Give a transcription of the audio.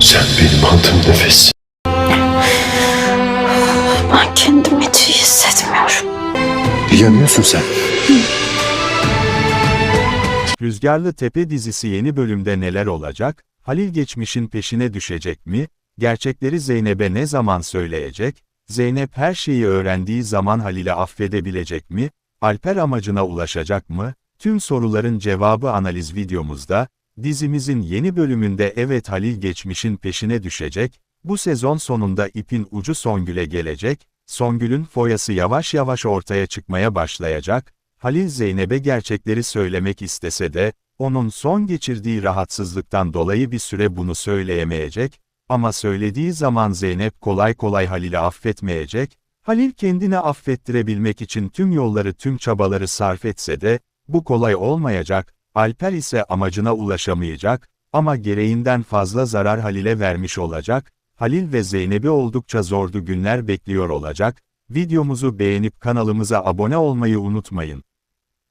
Sen benim aldığım nefes. Ben kendimi hiç iyi hissetmiyorum. Yanıyorsun sen. Rüzgarlı Tepe dizisi yeni bölümde neler olacak? Halil geçmişin peşine düşecek mi? Gerçekleri Zeynep'e ne zaman söyleyecek? Zeynep her şeyi öğrendiği zaman Halil'i affedebilecek mi? Alper amacına ulaşacak mı? Tüm soruların cevabı analiz videomuzda. Dizimizin yeni bölümünde evet Halil geçmişin peşine düşecek. Bu sezon sonunda ipin ucu Songül'e gelecek. Songül'ün foyası yavaş yavaş ortaya çıkmaya başlayacak. Halil Zeynep'e gerçekleri söylemek istese de, onun son geçirdiği rahatsızlıktan dolayı bir süre bunu söyleyemeyecek, ama söylediği zaman Zeynep kolay kolay Halil'i affetmeyecek, Halil kendini affettirebilmek için tüm yolları tüm çabaları sarf etse de, bu kolay olmayacak, Alper ise amacına ulaşamayacak, ama gereğinden fazla zarar Halil'e vermiş olacak, Halil ve Zeynep'i oldukça zordu günler bekliyor olacak, videomuzu beğenip kanalımıza abone olmayı unutmayın.